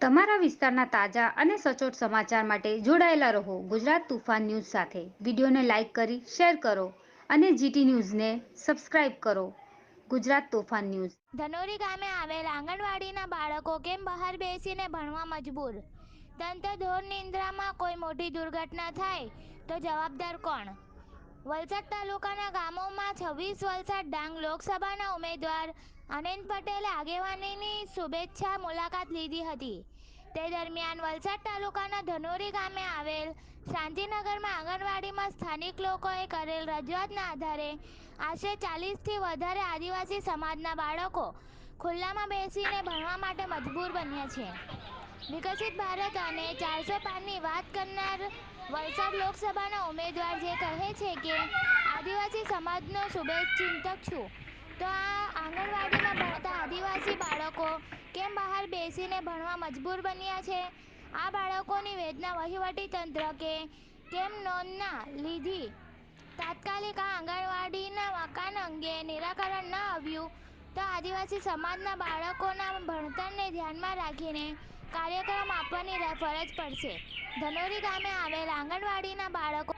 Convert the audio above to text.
તમારા વિસ્તારના તાજા અને સચોટ સમાચાર માટે જોડાયેલા રહો ગુજરાત તુફાન ન્યૂઝ સાથે. વિડીયોને લાઇક કરી, શેર કરો અને જીટી ન્યૂઝને સબસ્ક્રાઇબ કરો. ગુજરાત તોફાન ન્યૂઝ. ધનોરી ગામે આવેલ આંગણવાડીના બાળકો કેમ બહાર બેસીને ભણવા મજબૂર? તંત્ર ધોર નિંદ્રામાં કોઈ મોટી દુર્ઘટના થાય તો જવાબદાર કોણ? વલસાડ તાલુકાના ગામોમાં છવ્વીસ વલસાડ ડાંગ લોકસભાના ઉમેદવાર આનંદ પટેલે આગેવાનીની શુભેચ્છા મુલાકાત લીધી હતી. તે દરમિયાન વલસાડ તાલુકાના ધનોરી ગામે આવેલ શાંતિનગરમાં આંગણવાડીમાં સ્થાનિક લોકોએ કરેલ રજૂઆતના આધારે આશરે ચાલીસથી વધારે આદિવાસી સમાજના બાળકો ખુલ્લામાં બેસીને ભણવા માટે મજબૂર બન્યા છે. વિકસિત ભારત અને ચારસો પારની વાત કરનાર વલસાડ લોકસભાના ઉમેદવાર જે કહે છે કે, આદિવાસી સમાજનો શુભેચ્છિંતક છું. તો આ આંગણવાડીમાં ભણતા આદિવાસી બાળકો કેમ બહાર બેસીને ભણવા મજબૂર બન્યા છે? આ બાળકોની વેદના વહીવટી તંત્ર કે કેમ નોંધ ના લીધી? તાત્કાલિક આ આંગણવાડીના મકાન અંગે નિરાકરણ ન આવ્યું તો આદિવાસી સમાજના બાળકોના ભણતરને ધ્યાનમાં રાખીને કાર્યક્રમ આપવાની ફરજ પડશે. ધનોરી ગામે આવેલ આંગણવાડીના બાળકો